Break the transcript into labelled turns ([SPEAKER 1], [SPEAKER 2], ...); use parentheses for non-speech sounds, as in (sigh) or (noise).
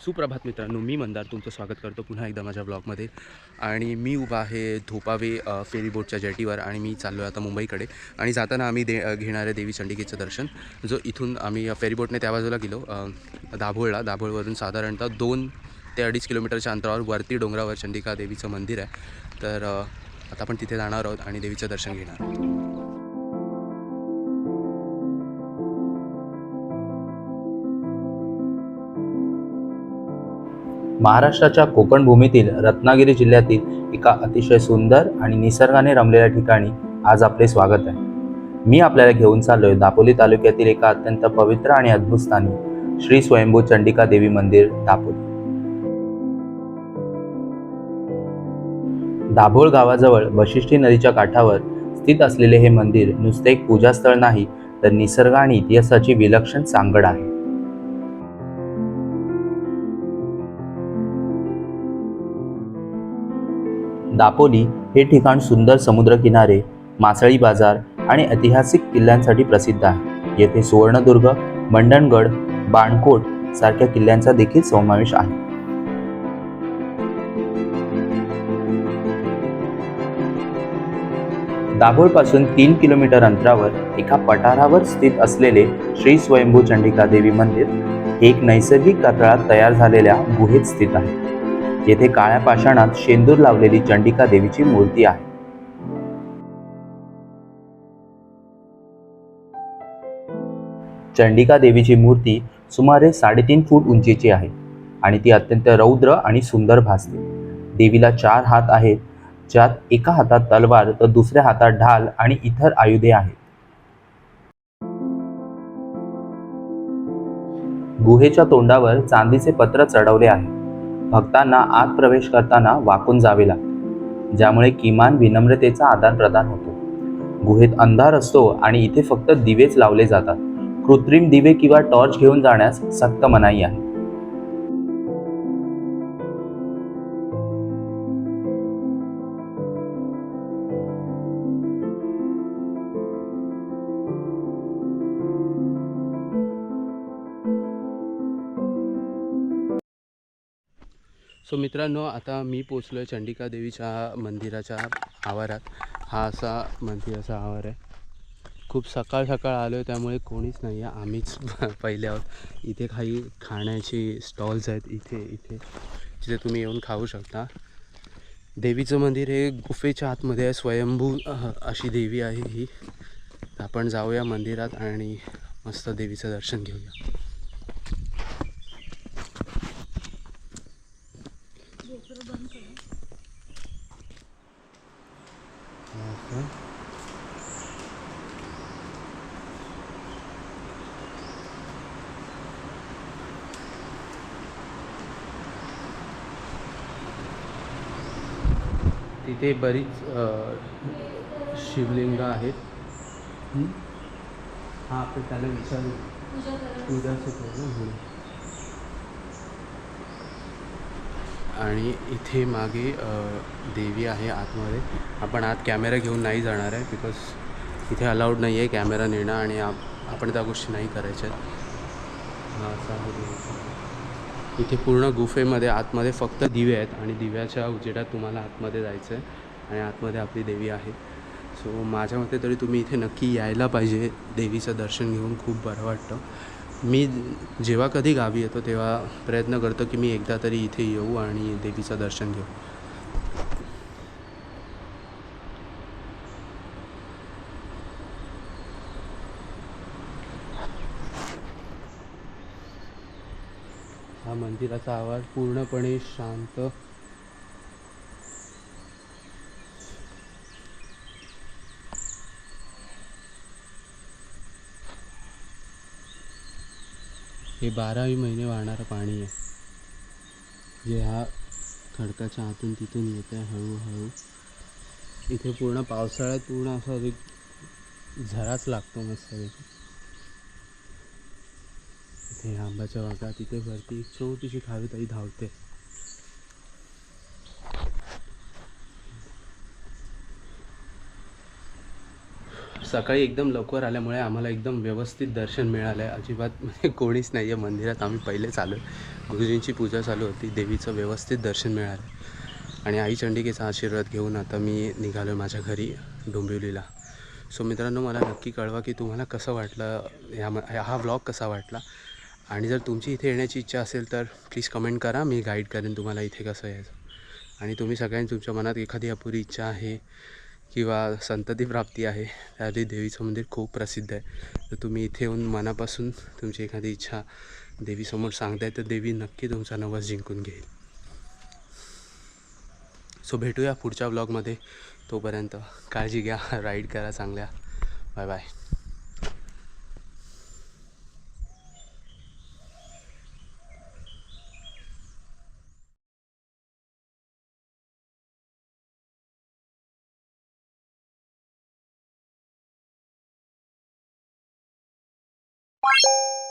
[SPEAKER 1] सुप्रभात मित्रांनो मी मंदार तुमचं स्वागत करतो पुन्हा एकदा माझ्या ब्लॉगमध्ये आणि मी उभा आहे धोपावे फेरीबोटच्या जेटीवर आणि मी चाललो आहे आता मुंबईकडे. आणि जाताना आम्ही दे अ, घेणार आहे देवी चंडिकेचं दर्शन जो इथून आम्ही फेरीबोटने त्या बाजूला गेलो दाभोळला. दाभोळवरून साधारणतः दोन ते अडीच किलोमीटरच्या अंतरावर वरती डोंगरावर चंडिका देवीचं मंदिर आहे. तर आता आपण तिथे जाणार आहोत आणि देवीचं दर्शन घेणार आहोत.
[SPEAKER 2] महाराष्ट्राच्या कोकण भूमीतील रत्नागिरी जिल्ह्यातील एका अतिशय सुंदर आणि निसर्गाने रमलेल्या ठिकाणी आज आपले स्वागत आहे. मी आपल्याला घेऊन चाललोय दापोली तालुक्यातील एका अत्यंत पवित्र आणि अद्भुत स्थानी श्री स्वयंभू चंडिका देवी मंदिर दापोली. दाभोळ गावाजवळ वशिष्ठी नदीच्या काठावर स्थित असलेले हे मंदिर नुसते एक पूजास्थळ नाही तर निसर्ग आणि इतिहासाची विलक्षण सांगड आहे. दापोली हे ठिकाण सुंदर समुद्रकिनारे मासळी बाजार आणि ऐतिहासिक किल्ल्यांसाठी प्रसिद्ध आहे. येथे सुवर्णदुर्ग मंडणगड बाणकोट सारख्या किल्ल्यांचा देखील समावेश आहे. दाभोळपासून तीन किलोमीटर अंतरावर एका पठारावर स्थित असलेले श्री स्वयंभू चंडिका देवी मंदिर एक नैसर्गिक कातळात तयार झालेल्या गुहेत स्थित आहे. येथे काळ्या पाषाणात शेंदूर लावलेली चंडिका देवीची मूर्ती आहे. चंडिका देवीची मूर्ती सुमारे साडेतीन फूट उंचीची आहे आणि ती अत्यंत रौद्र आणि सुंदर भासते. देवीला चार हात आहेत ज्यात एका हातात तलवार तर दुसऱ्या हातात ढाल आणि इतर आयुधे आहेत. गुहेच्या तोंडावर चांदीचे पत्र चढवले आहे. भक्तांना आत प्रवेश करताना वाकून जावे लागते ज्यामुळे किमान विनम्रतेचा आदान प्रदान होतो. गुहेत अंधार असतो आणि इथे फक्त दिवेच लावले जातात. कृत्रिम दिवे किंवा टॉर्च घेऊन जाण्यास सक्त मनाई आहे.
[SPEAKER 1] सो मित्रांनो आता मी पोचलो आहे चंडिका देवीच्या मंदिराच्या आवारात. हा असा मंदिराचा आवार आहे. खूप सकाळ सकाळ आलो आहे त्यामुळे कोणीच नाही आहे आम्हीच (laughs) पहिले आहोत. इथे काही खाण्याची स्टॉल्स आहेत इथे इथे जिथे तुम्ही येऊन खाऊ शकता. देवीचं मंदिर हे गुफेच्या आतमध्ये आहे. स्वयंभू अशी देवी आहे ही. आपण जाऊया मंदिरात आणि मस्त देवीचं दर्शन घेऊया असं. तिथे बरीच शिवलिंग आहेत. हां? हा आपण त्याला विचारू. पूजा करू आणि इथे मागे देवी आहे आतमध्ये. आपण आत कॅमेरा घेऊन नाही जाणार आहे बिकॉज इथे अलाउड नाही आहे कॅमेरा नेणं आणि आप आपण त्या गोष्टी नाही करायच्या आहेत. हा असा आहे इथे पूर्ण गुफेमध्ये आतमध्ये फक्त दिवे आहेत आणि दिव्याच्या उजेडात तुम्हाला आतमध्ये जायचं आहे आणि आतमध्ये आपली देवी आहे. सो माझ्या मते तरी तुम्ही इथे नक्की यायला पाहिजे देवीचं दर्शन घेऊन खूप बरं वाटतं. मी जेव्हा कधी गावी येतो तेव्हा प्रयत्न करतो की मी एकदा तरी इथे येऊ आणि देवीचं दर्शन घेऊ. मंदिराचा आवाज पूर्णपणे शांत. हे बारावी महिने वाहणारं पाणी आहे. जे हा खडकाच्या आतून तिथून येत आहे हळूहळू. इथे पूर्ण पावसाळ्यात पूर्ण असा एक झराच लागतो मस्तपैकी. इथे आंबाच्या बागा तिथे वरती एक छोटीशी खारुताई धावते. सकाळी एकदम लवकर आल्यामुळे आम्हाला एकदम व्यवस्थित दर्शन मिळालं आहे अजिबात म्हणजे कोणीच नाही आहे मंदिरात आम्ही पहिले चालू. गुरुजींची पूजा चालू होती. देवीचं व्यवस्थित दर्शन मिळालं. आणि आई चंडिकेचा आशीर्वाद घेऊन आता मी निघालो आहे माझ्या घरी डोंबिवलीला. सो मित्रांनो मला नक्की कळवा की तुम्हाला कसं वाटलं? ह्या हा व्लॉग कसा वाटला? आणि जर तुमची इथे येण्याची इच्छा असेल तर प्लीज कमेंट करा. मी गाईड करेन तुम्हाला इथे कसं यायचं. आणि तुम्ही सगळ्यांनी तुमच्या मनात एखादी अपुरी इच्छा आहे किंवा संतती प्राप्ती आहे त्यासाठी देवीचं मंदिर खूप प्रसिद्ध आहे. तर तुम्ही इथे येऊन मनापासून तुमची एखादी इच्छा देवीसमोर सांगताय तर देवी नक्की तुमचा नवस जिंकून घेईल. सो भेटूया पुढच्या ब्लॉगमध्ये तोपर्यंत काळजी घ्या राईड करा चांगल्या. Bye bye you